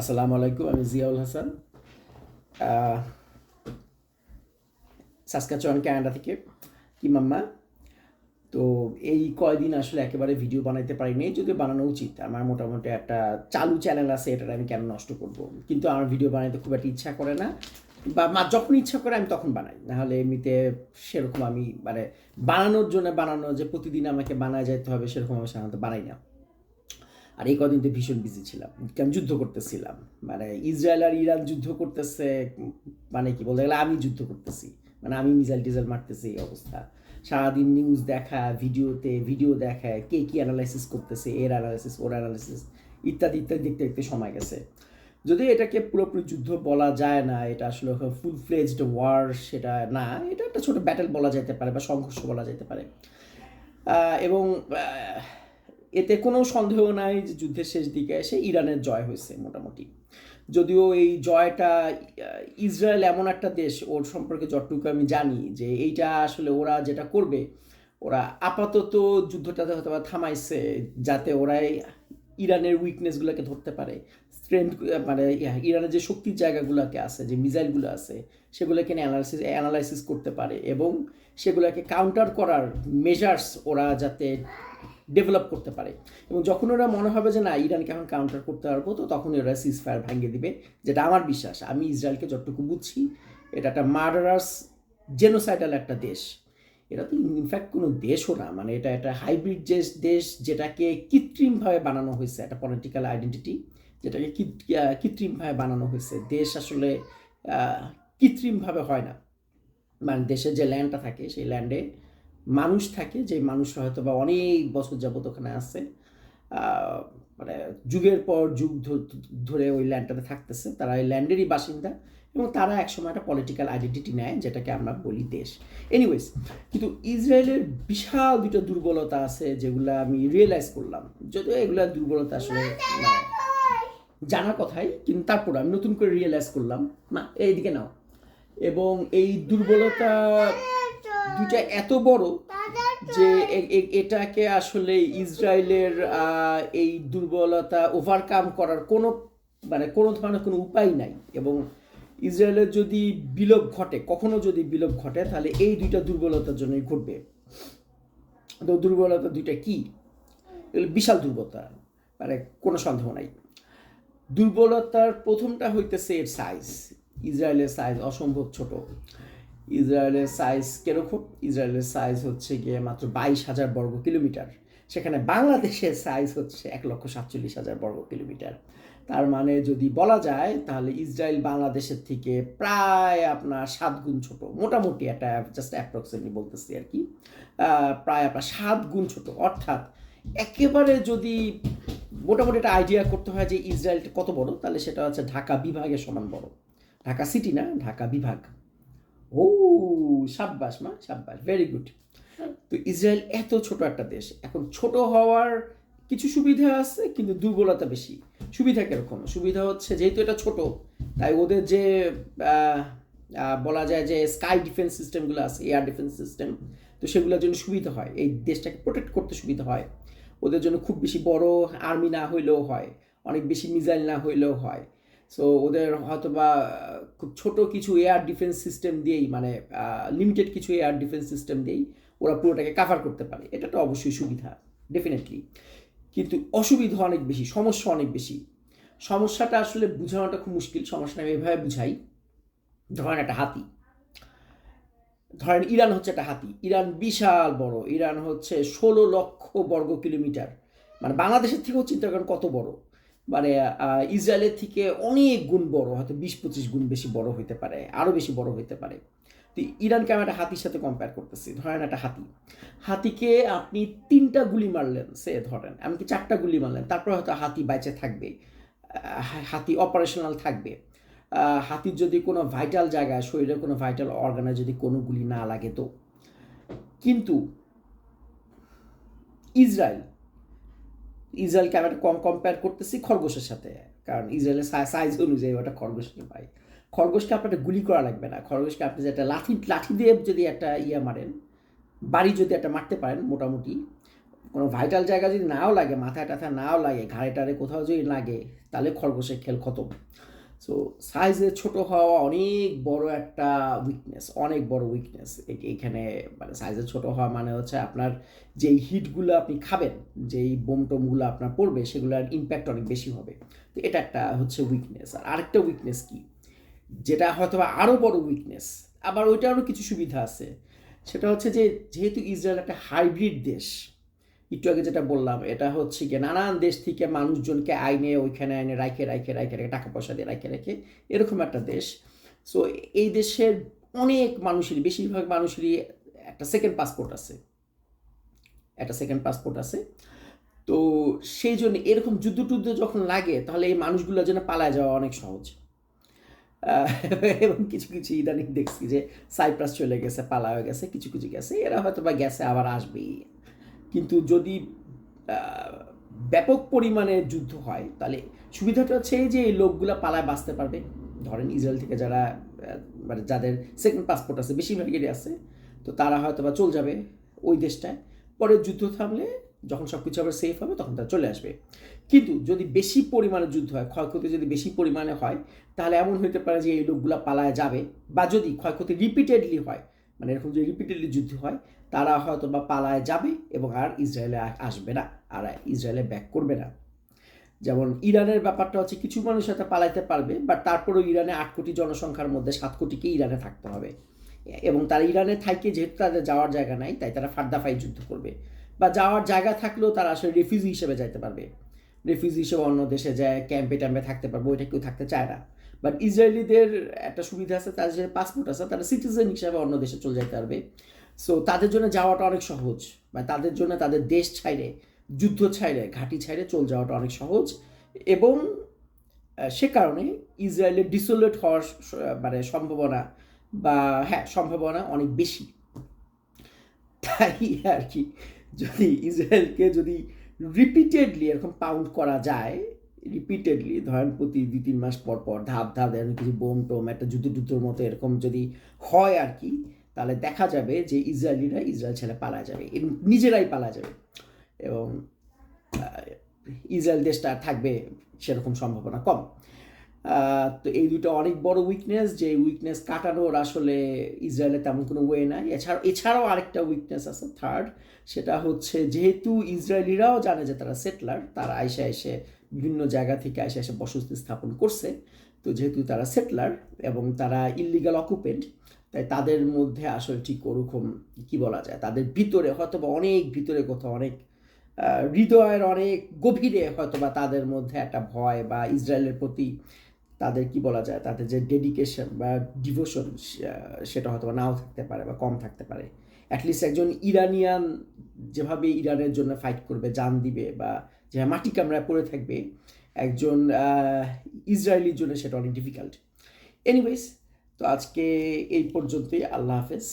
আসসালামু আলাইকুম, আমি জিয়াউল হাসান। সাসকাচুয়ান ক্যানাডা থেকে কি মাম্মা? তো এই কয়দিন আসলে একেবারে ভিডিও বানাইতে পারিনি যদিও বানানো উচিত। আমার মোটামুটি একটা চালু চ্যানেল আছে এটা আমি কেন নষ্ট করব? কিন্তু আমার ভিডিও বানাইতে খুব একটা ইচ্ছা করে না। বা মা, যখন ইচ্ছা করে আমি তখন বানাই। নাহলে এমনিতে সেরকম আমি মানে বানানোর জন্য বানানো, যে প্রতিদিন আমাকে বানায় যেতে হবে, সেরকম আমি সাধারণত বানাই না। আর এই কদিন তো ভীষণ বিজি ছিলাম। আমি যুদ্ধ করতেছিলাম? মানে ইসরায়েল আর ইরান যুদ্ধ করতেছে মানে কি বলতে গেলে আমি যুদ্ধ করতেছি। মানে আমি মিসাইল টিজাইল মারতেছি এই অবস্থা। সারাদিন নিউজ দেখা ভিডিওতে ভিডিও দেখা কে কি অ্যানালাইসিস করতেছে, এর অ্যানালাইসিস ওর অ্যানালাইসিস ইত্যাদি ইত্যাদি দেখতে দেখতে সময় গেছে। যদি এটাকে পুরোপুরি যুদ্ধ বলা যায় না, এটা আসলে ফুল ফ্লেজড ওয়ার সেটা না, এটা একটা ছোট ব্যাটেল বলা যেতে পারে বা সংঘর্ষ বলা যেতে পারে। এবং এতে কোনো সন্দেহ নাই যে যুদ্ধের শেষ দিকে এসে ইরানের জয় হয়েছে মোটামুটি। যদিও এই জয়টা ইসরায়েল এমন একটা দেশ, ওর সম্পর্কে যতটুকু আমি জানি যে এইটা আসলে ওরা যেটা করবে, ওরা আপাতত যুদ্ধটাতে হয়তো থামাইছে যাতে ওরাই ইরানের উইকনেসগুলোকে ধরতে পারে। স্ট্রেংথ মানে ইরানের যে শক্তির জায়গাগুলোকে আছে, যে মিসাইলগুলো আছে, সেগুলোকে অ্যানালাইসিস অ্যানালাইসিস করতে পারে এবং সেগুলোকে কাউন্টার করার মেজার্স ওরা যাতে ডেভেলপ করতে পারে। এবং যখন ওরা মনে হবে যে না, ইরানকে এখন কাউন্টার করতে পারব, তো তখন ওরা সিজ ফায়ার ভাঙিয়ে দিবে, যেটা আমার বিশ্বাস। আমি ইসরায়েলকে যতটুকু বুঝছি, এটা একটা মার্ডারাস জেনোসাইডাল একটা দেশ। এটা তো ইনফ্যাক্ট কোনো দেশও না মানে এটা একটা হাইব্রিড যে দেশ, যেটাকে কৃত্রিমভাবে বানানো হয়েছে, একটা পলিটিক্যাল আইডেন্টিটি যেটাকে কৃত্রিমভাবে বানানো হয়েছে। দেশ আসলে কৃত্রিমভাবে হয় না। মানে দেশের যে ল্যান্ডটা থাকে, সেই ল্যান্ডে মানুষ থাকে, যে মানুষরা হয়তো বা অনেক বছর যাবত ওখানে আছে মানে যুগের পর যুগ ধরে ওই ল্যান্ডটাতে থাকতেছে। তারা এই ল্যান্ডেরই বাসিন্দা এবং তারা একসময় একটা পলিটিক্যাল আইডেন্টিটি নেয়, যেটাকে আমরা বলি দেশ। এনিওয়েজ কিন্তু ইসরায়েলের বিশাল দুটো দুর্বলতা আছে যেগুলো আমি রিয়েলাইজ করলাম। যদিও এগুলো দুর্বলতা আসলে জানার কথাই, কিন্তু তারপর আমি নতুন করে রিয়েলাইজ করলাম, না, এইদিকে নাও। এবং এই দুর্বলতা দুইটা এত বড় যে এটাকে আসলে ইসরায়েলের এই দুর্বলতা ওভারকাম করার কোনো মানে কোনো ধরনের কোনো উপায় নাই। এবং ইসরায়েলের যদি বিলোপ ঘটে কখনো যদি বিলোপ ঘটে তাহলে এই দুইটা দুর্বলতার জন্যই ঘটবে। তো দুর্বলতা দুইটা কি? বিশাল দুর্বলতা মানে কোনো সন্দেহ নাই। দুর্বলতার প্রথমটা হইতেছে এর সাইজ ইসরায়েলের সাইজ অসম্ভব ছোট। ইসরায়েলের সাইজ কীরকম? ইসরায়েলের সাইজ হচ্ছে গিয়ে মাত্র বাইশ হাজার বর্গ কিলোমিটার। সেখানে বাংলাদেশের সাইজ হচ্ছে এক লক্ষ সাতচল্লিশ হাজার বর্গ কিলোমিটার। তার মানে যদি বলা যায়, তাহলে ইসরায়েল বাংলাদেশের থেকে প্রায় আপনার সাত গুণ ছোট। মোটামুটি একটা জাস্ট অ্যাপ্রক্সিমেটলি বলতেছি আর কি। প্রায় আপনার সাত গুণ ছোট। অর্থাৎ একেবারে যদি মোটামুটি একটা আইডিয়া করতে হয় যে ইসরায়েলটা কত বড়, তাহলে সেটা হচ্ছে ঢাকা বিভাগের সমান বড়। ঢাকা সিটি না, ঢাকা বিভাগ। ও সাব্বাস মা, সাব্বাস ভেরি গুড তো ইসরায়েল এত ছোট একটা দেশ। এখন ছোট হওয়ার কিছু সুবিধা আছে, কিন্তু দুর্বলতা বেশি। সুবিধা কীরকম? সুবিধা হচ্ছে যেহেতু এটা ছোট, তাই ওদের যে বলা যায় যে স্কাই ডিফেন্স সিস্টেমগুলো আছে, এয়ার ডিফেন্স সিস্টেম, তো সেগুলোর জন্য সুবিধা হয়। এই দেশটাকে প্রোটেক্ট করতে সুবিধা হয়। ওদের জন্য খুব বেশি বড় আর্মি না হইলেও হয়, অনেক বেশি মিসাইল না হইলেও হয়। সো ওদের হয়তো বা খুব ছোট কিছু এয়ার ডিফেন্স সিস্টেম দিয়েই মানে লিমিটেড কিছু এয়ার ডিফেন্স সিস্টেম দিয়েই ওরা পুরোটাকে কাভার করতে পারে। এটা তো অবশ্যই সুবিধা ডেফিনেটলি কিন্তু অসুবিধা অনেক বেশি, সমস্যা অনেক বেশি। সমস্যাটা আসলে বোঝানোটা খুব মুশকিল সমস্যাটা আমি এভাবে বুঝাই। ধরেন একটা হাতি। ধরেন ইরান হচ্ছে একটা হাতি। ইরান বিশাল বড়। ইরান হচ্ছে ষোলো লক্ষ বর্গ কিলোমিটার। মানে বাংলাদেশের থেকেও চিন্তা করেন কত বড়। মানে ইসরায়েলের থেকে অনেক গুণ বড়, হয়তো বিশ পঁচিশ গুণ বেশি বড় হইতে পারে আরও বেশি বড় হইতে পারে। তো ইরানকে আমি একটা হাতির সাথে কম্পেয়ার করতেছি, ধরেন একটা হাতি। হাতিকে আপনি তিনটা গুলি মারলেন, সে ধরেন, এমনকি চারটা গুলি মারলেন, তারপর হয়তো হাতি বাইচে থাকবে হাতি অপারেশনাল থাকবে। হাতির যদি কোনো ভাইটাল জায়গায়, শরীরের কোনো ভাইটাল অর্গানে যদি কোনো গুলি না লাগে তো। কিন্তু ইসরায়েল ইসরায়েলকে আমি একটা কম কম্পেয়ার করতেছি খরগোশের সাথে। কারণ ইসরায়েলের সাইজ অনুযায়ী ওটা খরগোশকে পাই। খরগোশকে আপনার গুলি করা লাগবে না। খরগোশকে আপনি যে একটা লাঠি লাঠি দিয়ে যদি একটা ইয়ে মারেন, বাড়ি যদি একটা মারতে পারেন মোটামুটি, কোনো ভাইটাল জায়গা যদি নাও লাগে, মাথায় টাথা নাও লাগে, ঘাড়ে টাড়ে কোথাও যদি লাগে, তাহলে খরগোশের খেল খতম। সো সাইজে ছোট হওয়া অনেক বড় একটা উইকনেস অনেক বড় উইকনেস এখানে মানে সাইজে ছোট হওয়া মানে হচ্ছে আপনার যেই হিটগুলো আপনি খাবেন, যেই বোম টোমগুলো আপনার পড়বে, সেগুলোর ইম্প্যাক্ট অনেক বেশি হবে। তো এটা একটা হচ্ছে উইকনেস আর আরেকটা উইকনেস কি? যেটা হয়তো আরও বড় উইকনেস আবার ওইটারও কিছু সুবিধা আছে। সেটা হচ্ছে যে, যেহেতু ইসরায়েল একটা হাইব্রিড দেশ একটু আগে যেটা বললাম, এটা হচ্ছে গিয়ে নানান দেশ থেকে মানুষজনকে আইনে, ওইখানে আইনে রাখে রাখে রাখে রাখে টাকা পয়সা দিয়ে রাখে রাখে এরকম একটা দেশ। সো এই দেশের অনেক মানুষেরই বেশিরভাগ মানুষেরই একটা সেকেন্ড পাসপোর্ট আছে। একটা সেকেন্ড পাসপোর্ট আছে। তো সেই জন্য এরকম যুদ্ধ টুদ্ধ যখন লাগে, তাহলে এই মানুষগুলোর জন্য পালায় যাওয়া অনেক সহজ। এবং কিছু কিছু ইদানিং দেখছি যে সাইপ্রাস চলে গেছে পালা হয়ে গেছে, কিছু কিছু গেছে। এরা হয়তো বা গেছে, আবার আসবেই। কিন্তু যদি ব্যাপক পরিমাণে যুদ্ধ হয়, তাহলে সুবিধাটা হচ্ছে যে এই লোকগুলা পালায় বাঁচতে পারবে। ধরেন ইসরায়েল থেকে যারা মানে যাদের সেকেন্ড পাসপোর্ট আছে বেশিরভাগেরই আছে, তো তারা হয়তো বা চলে যাবে ওই দেশটায়। পরে যুদ্ধ থামলে যখন সব কিছু আবার সেফ হবে, তখন তারা চলে আসবে। কিন্তু যদি বেশি পরিমাণে যুদ্ধ হয়, ক্ষয়ক্ষতি যদি বেশি পরিমাণে হয়, তাহলে এমন হতে পারে যে এই লোকগুলা পালায় যাবে, বা যদি ক্ষয়ক্ষতি রিপিটেডলি হয় মানে এরকম যদি রিপিটেডলি যুদ্ধ হয়, তারা হয়তো বা পালায় যাবে এবং আর ইসরায়েলে আসবে না, আর ইসরায়েলে ব্যাক করবে না। যেমন ইরানের ব্যাপারটা হচ্ছে কিছু মানুষ হয়তো পালাইতে পারবে বাট তারপরেও ইরানে আট কোটি জনসংখ্যার মধ্যে সাত কোটিকে ইরানে থাকতে হবে। এবং তারা ইরানে থাইকে যেহেতু তাদের যাওয়ার জায়গা নাই, তাই তারা ফাড্দাফাই যুদ্ধ করবে। বা যাওয়ার জায়গা থাকলেও তারা আসলে রেফিউজি হিসেবে যাইতে পারবে। রেফিউজি হিসেবে অন্য দেশে যায় ক্যাম্পে ট্যাম্পে থাকতে পারবে, ওইটা কেউ থাকতে চায় না। বাট ইসরায়েলিদের একটা সুবিধা আছে, তাদের যে পাসপোর্ট আছে, তারা সিটিজেন হিসাবে অন্য দেশে চলে যেতে পারবে। সো তাদের জন্য যাওয়াটা অনেক সহজ। বা তাদের জন্য তাদের দেশ ছাইড়ে, যুদ্ধ ছাইড়ে, ঘাঁটি ছাইড়ে চলে যাওয়াটা অনেক সহজ। এবং সে কারণে ইসরায়েলের ডিসোলেট হওয়ার মানে সম্ভাবনা বা হ্যাঁ সম্ভাবনা অনেক বেশি। তাই আর কি, যদি ইসরায়েলকে যদি রিপিটেডলি এরকম পাউন্ড করা যায় রিপিটেডলি ধরেন প্রতি দুই, তিন মাস পর পর ধাপ ধাপ এরকম কিছু বোম টোম, একটা যুদ্ধ টুদ্ধর মতো এরকম যদি হয় আর কি, তাহলে দেখা যাবে যে ইসরায়েলিরা ইসরায়েল ছেড়ে পালা যাবে। নিজেরাই পালা যাবে। এবং ইসরায়েল দেশটা থাকবে সেরকম সম্ভাবনা কম। তো এই দুটো অনেক বড় উইকনেস যে উইকনেস কাটানোর আসলে ইসরায়েলের তেমন কোনো ওয়ে নাই। এছাড়াও এছাড়াও আরেকটা উইকনেস আছে থার্ড সেটা হচ্ছে যেহেতু ইসরায়েলিরাও জানে যে তারা সেটলার তারা আইসে এসে বিভিন্ন জায়গা থেকে এসে এসে বসতি স্থাপন করছে। তো যেহেতু তারা সেটলার এবং তারা ইলিগাল অকুপেন্ট তাই তাদের মধ্যে আসলে ঠিক ওরকম কি বলা যায়? তাদের ভিতরে হয়তো বা অনেক ভিতরে কোথাও অনেক হৃদয়ের অনেক গভীরে হয়তো বা তাদের মধ্যে একটা ভয় বা ইসরায়েলের প্রতি তাদের কি বলা যায়? তাদের যে ডেডিকেশন বা ডিভোশন সেটা হয়তো নাও থাকতে পারে বা কম থাকতে পারে। অ্যাটলিস্ট একজন ইরানিয়ান যেভাবে ইরানের জন্য ফাইট করবে, জান দিবে বা যে মাটি কামড়ায় পড়ে থাকবে একজন ইসরায়েলির জন্য সেটা অনেক ডিফিকাল্ট এনিওয়েজ তো আজকে এই পর্যন্তই, আল্লাহ হাফেজ।